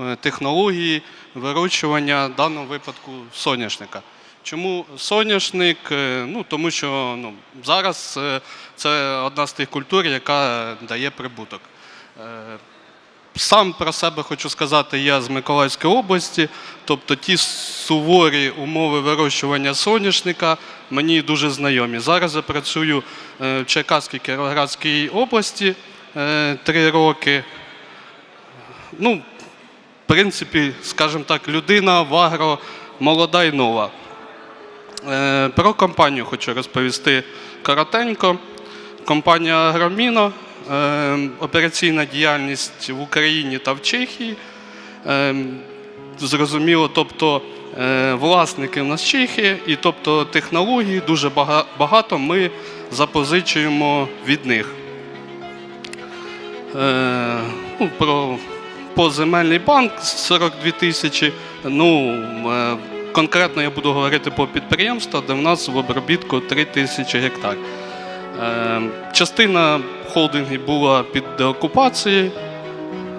е, технології вирощування в даному випадку соняшника. Чому соняшник? Е, Ну, тому що ну, зараз е, це одна з тих культур, яка дає прибуток. Сам про себе хочу сказати, я з Миколаївської області, тобто ті суворі умови вирощування соняшника мені дуже знайомі. Зараз я працюю в Черкаській Кіровоградській області три роки. Ну, принципі, скажімо так, людина в агро молода і нова. Е, Про компанію хочу розповісти коротенько. Компанія Агроміно, е, операційна діяльність в Україні та в Чехії. Е, Зрозуміло, тобто власники в нас Чехії, і тобто технології дуже багато ми запозичуємо від них. Е, про поземельний банк 42 тисячі. Ну, е, конкретно я буду говорити по підприємству, де в нас в обробітку 3 тисячі гектар. Е, частина холдингів була під деокупацією.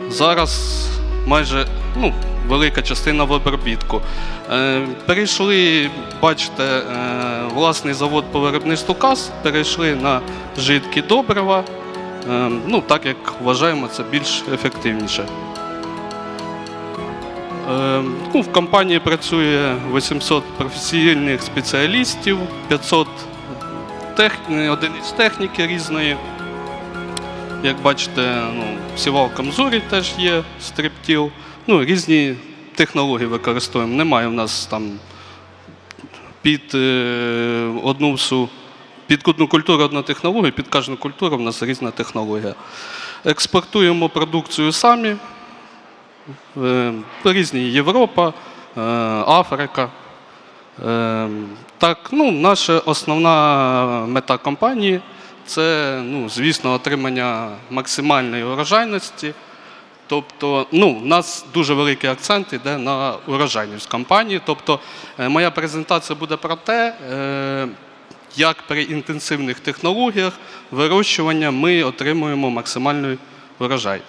Зараз майже ну, велика частина в обробітку. Е, перейшли, бачите, власний завод по виробництву каз, перейшли на жидкі добрива. Ну, так як вважаємо, це більш ефективніше. Е, ну, в компанії працює 800 професійних спеціалістів, 500 тех... одиниць техніки різної. Як бачите, ну, сівалка Мзурі теж є, стриптіл. Ну, різні технології використовуємо. Немає в нас там під е, одну всю, під одну культуру одна технологія, під кожну культуру в нас різна технологія. Експортуємо продукцію самі. Е, різні Європа, е, Африка. Е, Так, ну, наша основна мета компанії це, ну, звісно, отримання максимальної урожайності. Тобто, ну, у нас дуже великий акцент йде на урожайність компанії. Тобто, моя презентація буде про те, як при інтенсивних технологіях вирощування ми отримуємо максимальний урожай.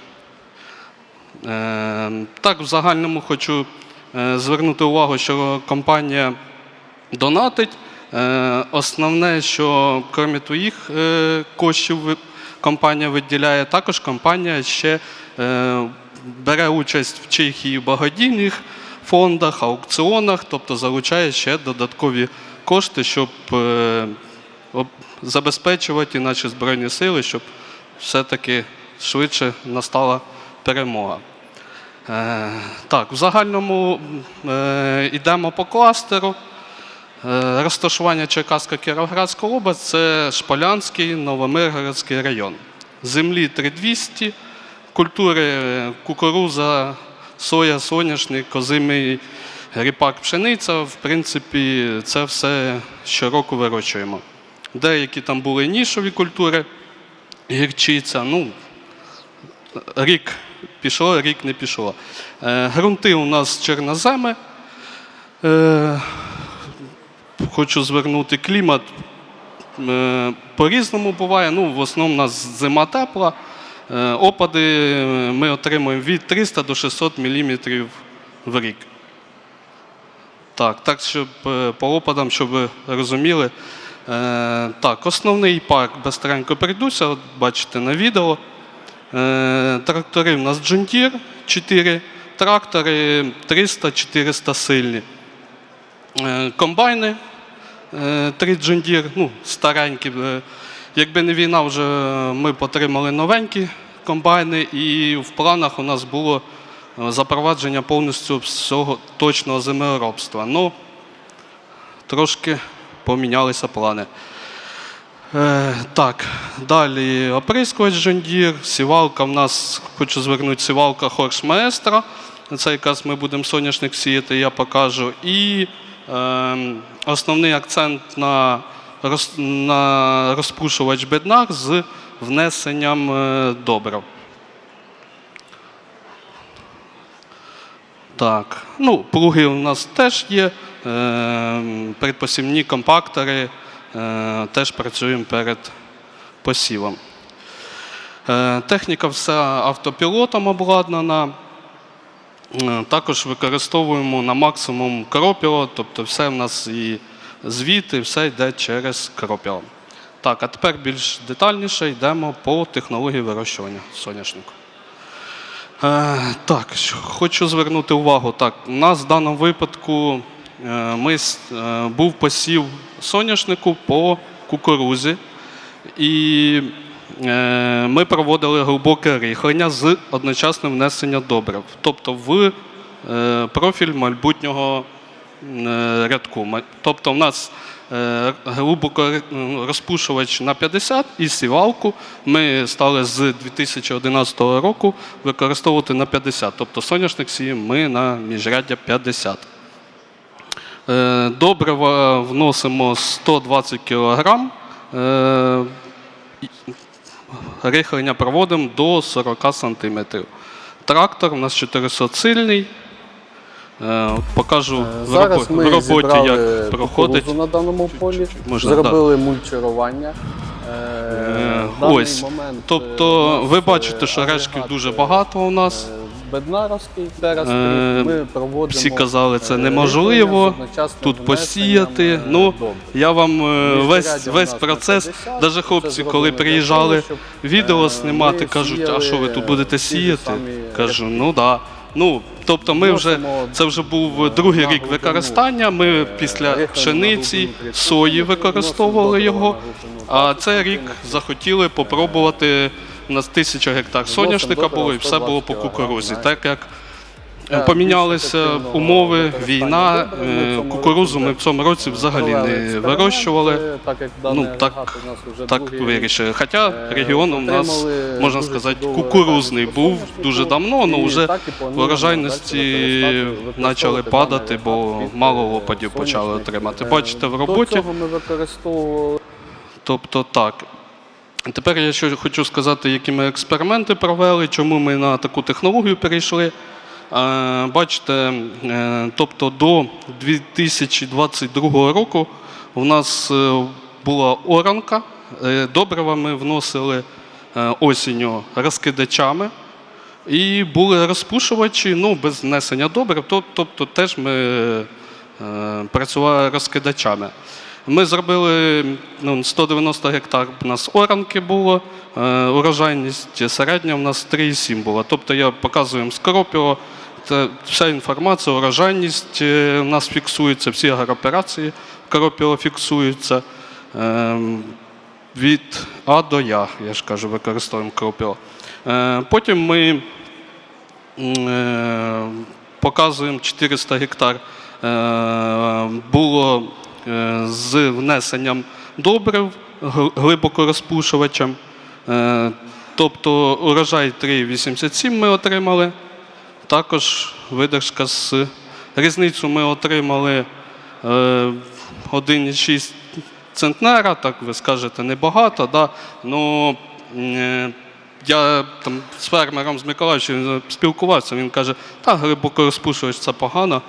Е, Так, в загальному хочу е, звернути увагу, що компанія донатить. Е, Основне, що крім твоїх коштів компанія виділяє, також компанія ще бере участь в Чехії в благодійних фондах, аукціонах, тобто залучає ще додаткові кошти, щоб забезпечувати наші збройні сили, щоб все-таки швидше настала перемога. Е, Так, в загальному е, йдемо по кластеру. Е, Розташування Черкаська Кіровоградська область це Шполянський, Новомиргородський район. Землі 3200, культури кукуруза, соя, соняшник, козимий ріпак, пшениця. В принципі, це все щороку вирощуємо. Деякі там були нішові культури, гірчиця. Ну, рік пішло, рік не пішло. Е, Грунти у нас чорноземи. Е, Хочу звернути клімат. е, По-різному буває. Ну, в основному у нас зима тепла. Е, Опади ми отримуємо від 300 до 600 мм в рік. Так, так, щоб е, по опадам, щоб ви розуміли. Е, Так, основний парк безстренько прийдуся, от бачите на відео. Е, Трактори в нас Deere, 4 трактори 300-400 сильні. Е, Комбайни, е, три Deere, ну, старенькі. Якби не війна, вже ми отримали новенькі комбайни, і в планах у нас було запровадження повністю всього точного землеробства. Ну, трошки помінялися плани. Е, так, далі оприскувач John сівалка в нас, хочу звернути, сівалка Horse Maestro. Це якраз ми будемо соняшник сіяти, я покажу. І е, основний акцент на, роз, на розпушувач беднар з внесенням е, добрив. Так, ну, плуги у нас теж є, е, предпосівні компактори, теж працюємо перед посівом. Е, техніка вся автопілотом обладнана. Е, Також використовуємо на максимум кропіло, тобто все в нас і звіти, все йде через кропіло. Так, а тепер більш детальніше йдемо по технології вирощування соняшнику. Е, так, хочу звернути увагу. Так, у нас в даному випадку е, ми, е, був посів соняшнику по кукурузі, і е, ми проводили глибоке рихлення з одночасним внесенням добрив, тобто в е, профіль майбутнього е, рядку. Тобто, в нас е, глибоко розпушувач на 50 і сівалку ми стали з 2011 року використовувати на 50. Тобто соняшник сіємо ми на міжряддя 50. Е, Добрива вносимо 120 кг. Е, Рихлення проводимо до 40 см. Трактор у нас 400 сильний. Е, Покажу Зараз в роботі, зібрали як проходить. на даному полі, можна, зробили мульчарування. В даний Ось. момент, Тобто, ви бачите, що решків дуже багато у нас. Беднаровський зараз Е, ми проводимо. всі казали, це е, неможливо, Тут посіяти. Ну, добрив. я вам е, весь, весь процес, навіть хлопці, коли приїжджали того, щоб, відео е, знімати, кажуть, а що ви тут будете сіяти? самі Кажу, ну. Да. Ну, тобто ми вже, це вже був другий рік використання. Ми після пшениці, сої використовували його. А 20 цей рік захотіли попробувати. У нас тисяча гектар соняшника було і все було по кукурузі. Так як Е, помінялися умови, війна, е, кукурузу ми в цьому році взагалі не вирощували. е, Ну, так- вже Так вирішили. Хоча регіон у нас, можна сказати, кукурузний був дуже давно, але вже і плануємо врожайності почали падати, бо мало лопатів почали отримати. Бачите, в роботі. Тобто так. Тепер я ще хочу сказати, які ми експерименти провели, чому ми на таку технологію перейшли. Е, Бачите, е, тобто до 2022 року у нас е, була оранка. Добрива ми вносили осінню розкидачами. І були розпушувачі ну, без внесення добрив, тоб- тобто теж ми працювали розкидачами. Ми зробили ну, 190 гектар у нас оранки було, е, урожайність середня у нас 3,7 була. Тобто я показую це вся інформація, урожайність е, у нас фіксується, всі агрооперації коропіло фіксуються. Е, від А до Я, я ж кажу, використовуємо кропіло. Е, Потім ми е, показуємо 400 гектар. е, Було е, з внесенням добрив гл- глибокорозпушувачем. Е, Тобто урожай 3,87 ми отримали. Також видержка з різницю ми отримали е, 1,6 центнера, так ви скажете, небагато. Да? Ну, е, я там з фермером з Миколаївщини спілкувався, він каже, та глибоко розпушувач це погано.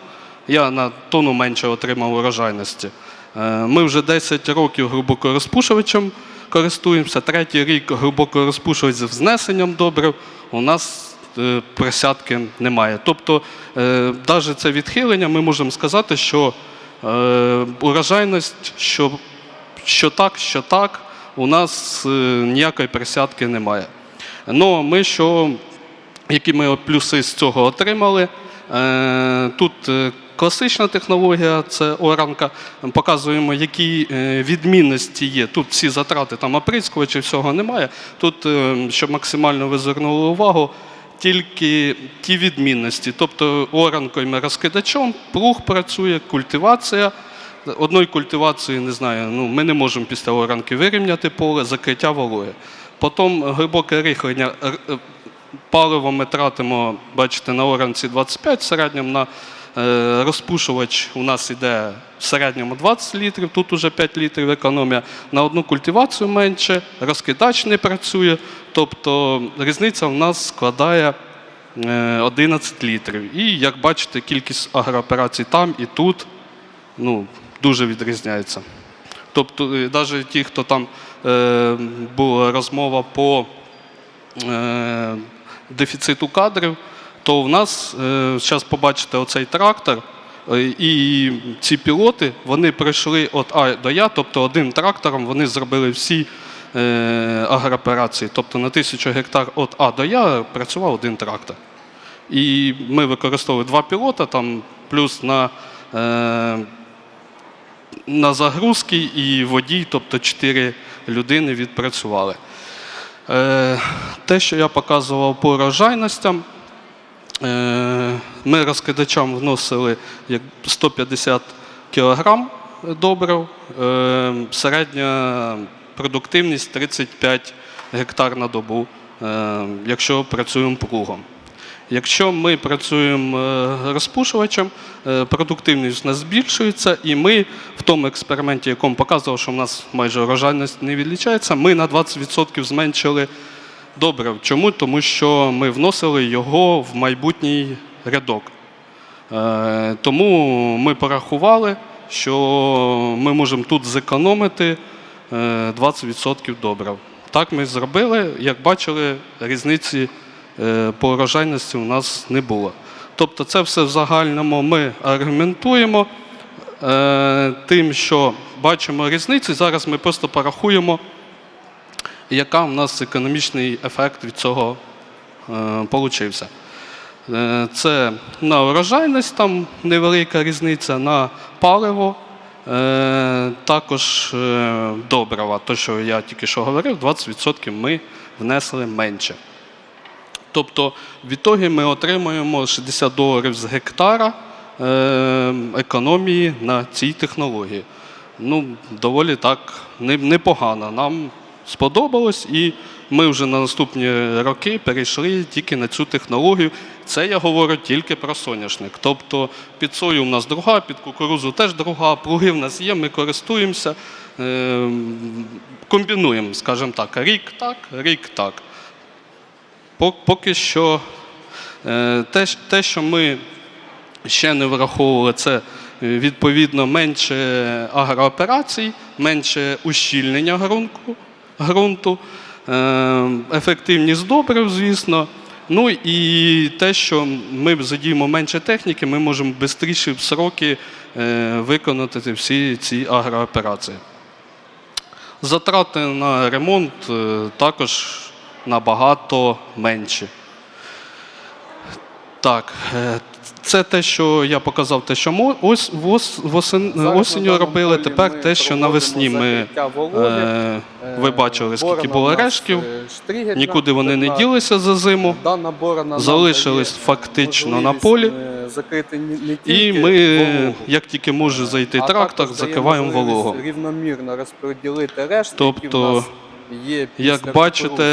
Я на тонну менше отримав урожайності. Е, Ми вже 10 років глибоко розпушувачем користуємося, третій рік глибоко розпушувач з внесенням добрив. У нас е, присядки немає. Тобто, навіть це відхилення, ми можемо сказати, що е, урожайність, що, що так, що так, у нас е, ніякої присядки немає. Ну, ми що, які ми плюси з цього отримали? Е, Тут е, класична технологія, це оранка. Показуємо, які е, відмінності є. Тут всі затрати там оприскувачів, всього немає. Тут, е, щоб максимально ви звернули увагу, тільки ті відмінності. Тобто оранкою розкидачом, плуг працює, культивація. Одної культивації не знаю, ну, ми не можемо після оранки вирівняти поле, закриття вологи. Потім глибоке рихлення. Е, Паливо ми тратимо, бачите, на оранці 25 в середньому, на розпушувач у нас йде в середньому 20 літрів, тут уже 5 літрів економія. На одну культивацію менше, розкидач не працює. Тобто різниця в нас складає е, 11 літрів. І як бачите, кількість агрооперацій там і тут ну, дуже відрізняється. Тобто, навіть ті, хто там е, була розмова по е, дефіциту кадрів, то в нас зараз побачите оцей трактор. е, І ці пілоти вони пройшли від А до Я, тобто одним трактором вони зробили всі е, агрооперації. Тобто на тисячу гектар від А до Я працював один трактор. І ми використовували два пілота, там плюс на, е, на загрузки і водій, тобто чотири людини відпрацювали. Е, те, що я показував по урожайностям, е, ми розкидачам вносили 150 кг добрив, е, середня продуктивність 35 гектар на добу, е, якщо працюємо плугом. Якщо ми працюємо е, розпушувачем, е, продуктивність у збільшується, і ми в тому експерименті, якому показував, що в нас майже урожайність не відлічається, ми на 20% зменшили добрив. Чому? Тому що ми вносили його в майбутній рядок. Е, Тому ми порахували, що ми можемо тут зекономити е, 20% добрив. Так ми зробили. Як бачили, різниці е, по урожайності у нас не було. Тобто, це все в загальному ми аргументуємо е, тим, що бачимо різниці. Зараз ми просто порахуємо, яка у нас економічний ефект від цього е, получився. Е, Це на урожайність, там невелика різниця, на паливо, е, також добрива, те, що я тільки що говорив, 20% ми внесли менше. Тобто, в ітогі ми отримуємо 60 доларів з гектара економії на цій технології. Ну, доволі так непогано. Нам сподобалось, і ми вже на наступні роки перейшли тільки на цю технологію. Це я говорю тільки про соняшник. Тобто під сою у нас друга, під кукурузу теж друга, плуги в нас є, ми користуємося, е, комбінуємо, скажімо так, рік так, рік так. Поки що е, те, що ми ще не враховували, це е, відповідно менше агрооперацій, менше ущільнення ґрунту, ґрунту е, ефективність добрив, звісно. Ну і те, що ми задіємо менше техніки, ми можемо швидше в сроки е, виконати всі ці агрооперації. Затрати на ремонт е, також набагато менші. Так, це те, що я показав, те, що ось вос, восен, осінню робили. Тепер те, що навесні ми е, ви бачили, скільки було решків. е, Нікуди вони не ділися за зиму. Залишились фактично на полі. е, Закрити не, не І ми, вологу, як тільки може зайти а трактор, закриваємо вологу. Рівномірно розподілити які Тобто, в нас Як бачите,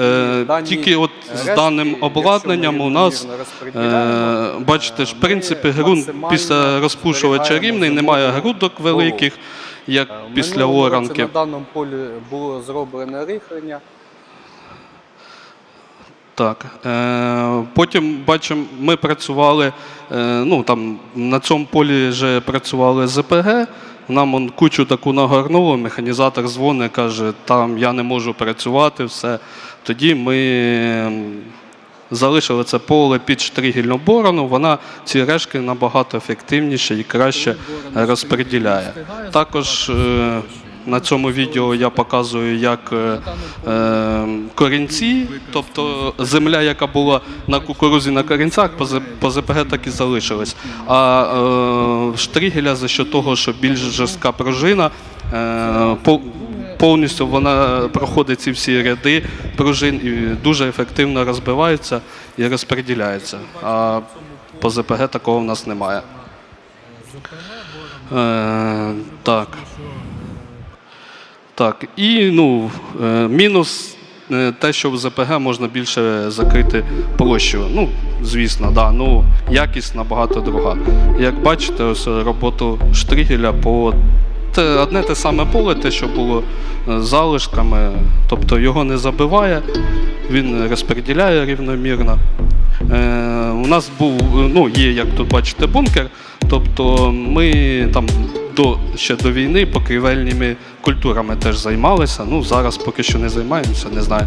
е, дані тільки от з даним обладнанням у нас Е, Бачите ж, принципі, ґрунт після розпушувача рівний, немає грудок великих, як Е, після оранки. На даному полі було зроблено рихлення. Так. Е, Потім бачимо, ми працювали, е, ну там на цьому полі вже працювали ЗПГ. Нам он кучу таку нагорнуло, механізатор дзвонить, каже, там я не можу працювати, все. Тоді ми залишили це поле під штригільну борону, вона ці решки набагато ефективніше і краще розподіляє. Також е, на цьому відео я показую, як е, е, корінці, тобто земля, яка була на кукурузі на корінцях, по ЗПГ так і залишилась. А е, штригеля за що того, що більш жорстка пружина, е, по- повністю вона проходить ці всі ряди пружин і дуже ефективно розбивається і розподіляється. А по ЗПГ такого в нас немає. Е, так. Так, і ну, е, мінус е, те, що в ЗПГ можна більше закрити площу. Ну, звісно, да, ну, якість набагато друга. Як бачите, ось роботу штригеля по те, одне те саме поле, те, що було е, залишками, тобто його не забиває, він розподіляє рівномірно. Е, у нас був, е, ну, є, як тут бачите, бункер. Тобто ми там до, ще до війни покрівельними культурами теж займалися. Ну, зараз поки що не займаємося, не знаю.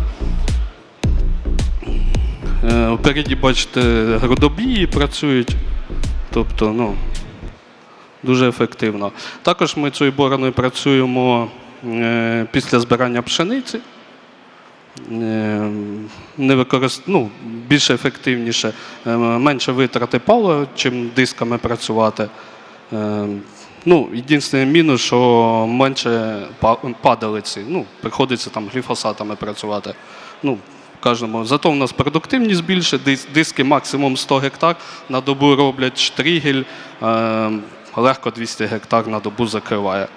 Е, Впереді, бачите, грудобії працюють. Тобто, ну, дуже ефективно. Також ми цією бороною працюємо е, після збирання пшениці. Е, Не використ... ну, більш ефективніше, менше витрати палива, чим дисками працювати. Ну, єдиний мінус, що менше па- падалиці. Ну, приходиться там гліфосатами працювати. Ну, кожному. Зато в нас продуктивність більше, диски максимум 100 гектар на добу роблять штригель, е, легко 200 гектар на добу закриває.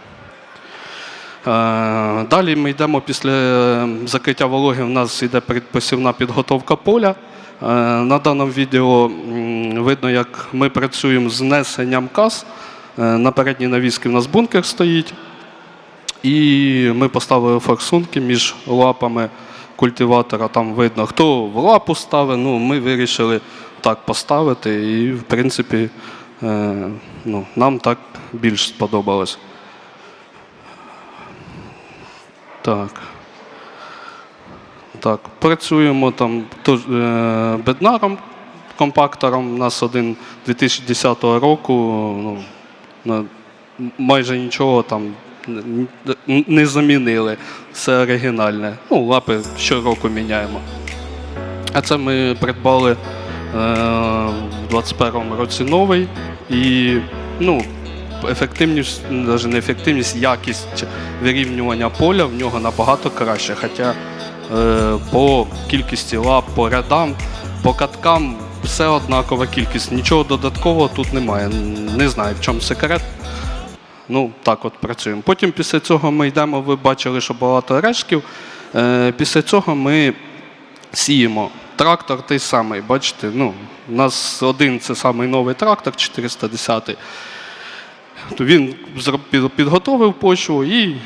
Е, Далі ми йдемо після е, закриття вологи. У нас йде передпосівна підготовка поля. Е, На даному відео видно, як ми працюємо з внесенням каз. Е, На передній навіски в нас бункер стоїть. І ми поставили форсунки між лапами культиватора. Там видно, хто в лапу ставить. Ну, ми вирішили так поставити. І, в принципі, е, ну, нам так більш сподобалось. Так. Так, працюємо там е, беднаром, компактором. У нас один 2010 року. Ну, на- майже нічого там не замінили. Все оригінальне. Ну, лапи щороку міняємо. А це ми придбали е, в 21 році новий. І ну, ефективність, навіть не ефективність, якість вирівнювання поля в нього набагато краще. Хоча е, по кількості лап, по рядам, по каткам все однакова кількість. Нічого додаткового тут немає. Не знаю, в чому секрет. Ну, так от працюємо. Потім після цього ми йдемо, ви бачили, що багато решків. Е, після цього ми сіємо. Трактор той самий, бачите, ну, у нас один це самий новий трактор 410. То він підготовив почву і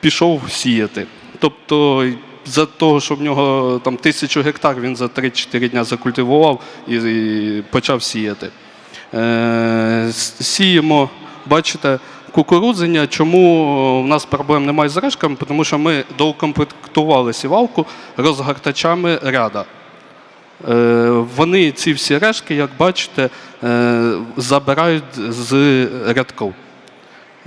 пішов сіяти. Тобто, за того, що в нього там тисячу гектар, він за 3-4 дня закультивував і, і почав сіяти. Е, сіємо, бачите, кукурудзення. Чому в нас проблем немає з решками? Тому що ми доукомплектували сівалку розгортачами ряда. Е, Вони ці всі решки, як бачите, е, забирають з рядків.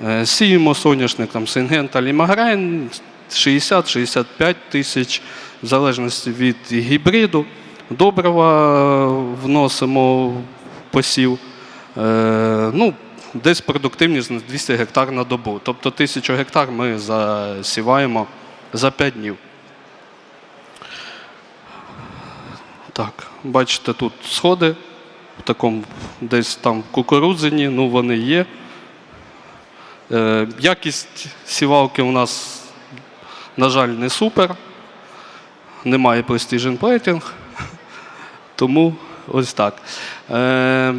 Е, Сіємо соняшник там Сингента Лімаграйн 60-65 тисяч, в залежності від гібриду. Добрива вносимо посів. Е, Ну, десь продуктивність на 200 гектар на добу. Тобто 1000 гектар ми засіваємо за 5 днів. Так, бачите, тут сходи в такому десь там кукурудзині, ну вони є. Е, якість сівалки у нас, на жаль, не супер. Немає Precision Plating, тому ось так. Е,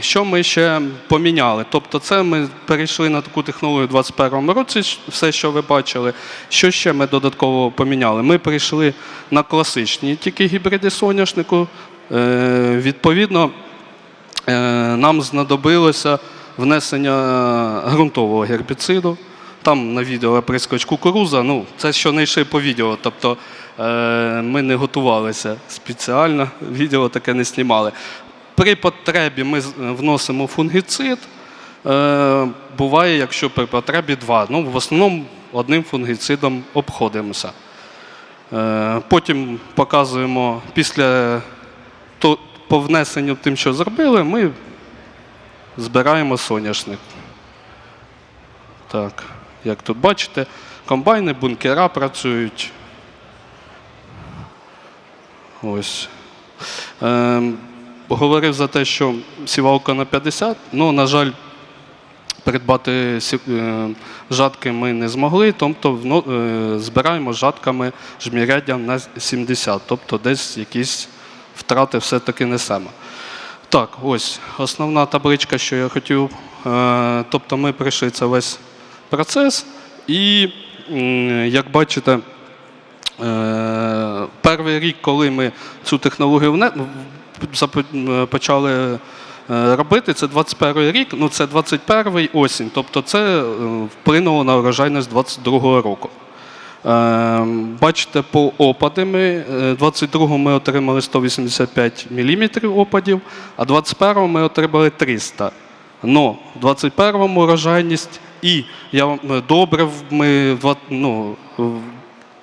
що ми ще поміняли? Тобто, це ми перейшли на таку технологію у 2021 році, все, що ви бачили. Що ще ми додатково поміняли? Ми перейшли на класичні тільки гібриди соняшнику. Е, відповідно, е, нам знадобилося внесення ґрунтового гербіциду. Там на відео прискоч кукуруза. Ну, це що не йшли по відео. Тобто е, ми не готувалися спеціально, відео таке не знімали. При потребі ми вносимо фунгіцид. Е, буває, якщо при потребі два. Ну, в основному одним фунгіцидом обходимося. Е, потім показуємо після по внесенню тим, що зробили, ми збираємо соняшник. Так, як тут бачите, комбайни, бункера працюють. Ось. Ем, говорив за те, що сівалка на 50, ну, на жаль, придбати е, жатки ми не змогли, тобто е, збираємо жатками жміряддям на 70, тобто десь якісь втрати все-таки несемо. Так, ось основна табличка, що я хотів. Е, тобто ми пройшли це весь процес, і як бачите, е, перший рік, коли ми цю технологію е, почали е, робити, це 21 рік, ну це 21 осінь, тобто це вплинуло на урожайність 22 року. Бачите, по опади ми е, 22-го ми отримали 185 мм опадів, а 21-го ми отримали 300. Но в 21-му урожайність і я е, добре, ми ну,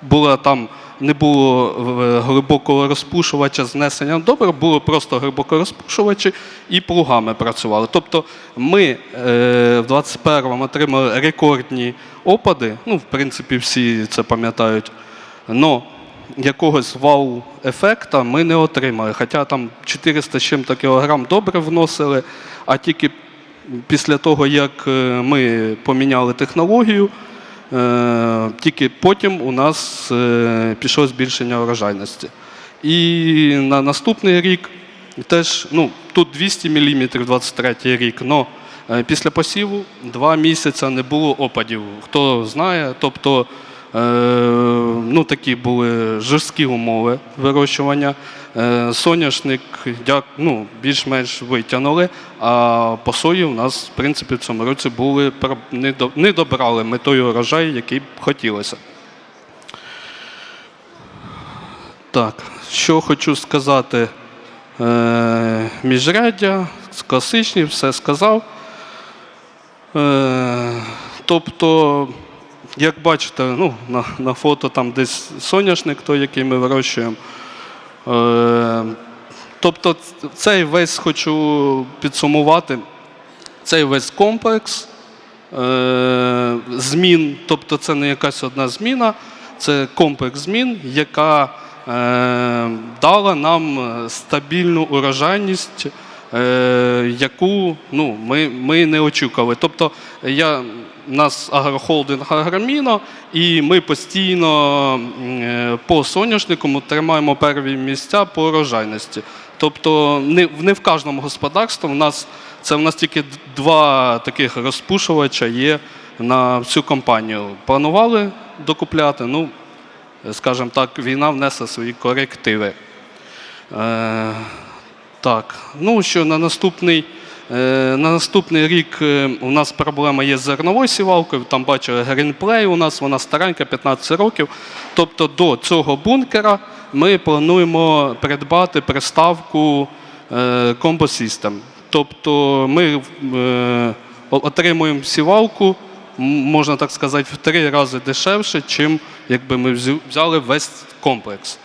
була там, не було е, глибокого розпушувача з внесенням добре, було просто глибоко розпушувачі і плугами працювали. Тобто ми е, в 21-му отримали рекордні опади, ну, в принципі, всі це пам'ятають. Но якогось вау-ефекта ми не отримали. Хоча там 400 з чим-то кілограм добре вносили, а тільки після того, як е, ми поміняли технологію, е, тільки потім у нас е, пішло збільшення урожайності. І на наступний рік теж, ну, тут 200 мм 23 рік, але після посіву два місяці не було опадів. Хто знає, тобто ну, такі були жорсткі умови вирощування. Е, соняшник ну, більш-менш витягнули, а по сої у нас, в принципі, в цьому році були не, добрали ми той урожай, який б хотілося. Так, що хочу сказати. Е, міжряддя, класичні, все сказав. Е, тобто, як бачите, ну, на, на фото там десь соняшник, той, який ми вирощуємо. Е, тобто, цей весь хочу підсумувати, цей весь комплекс е, змін, тобто це не якась одна зміна, це комплекс змін, яка е, дала нам стабільну урожайність, яку ну, ми, ми не очікували. Тобто я, у нас агрохолдинг Агроміно, і ми постійно е, по соняшнику тримаємо перві місця по урожайності. Тобто не, не в кожному господарстві в нас це в нас тільки два таких розпушувача є на всю компанію. Планували докупляти, ну, скажімо так, війна внесла свої корективи. Так, ну що на наступний, е, на наступний рік е, у нас проблема є з зерновою сівалкою. Там бачили грінплей у нас, вона старенька, 15 років. Тобто до цього бункера ми плануємо придбати приставку е, Combo System. Тобто ми отримуємо сівалку, можна так сказати, в три рази дешевше, чим якби ми взяли весь комплекс.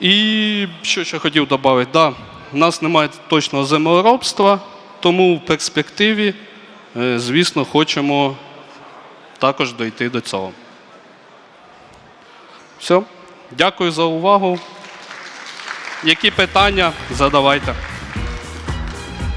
І що ще хотів додати, да, у нас немає точного землеробства, тому в перспективі, е, звісно, хочемо також дойти до цього. Все. Дякую за увагу. Які питання задавайте.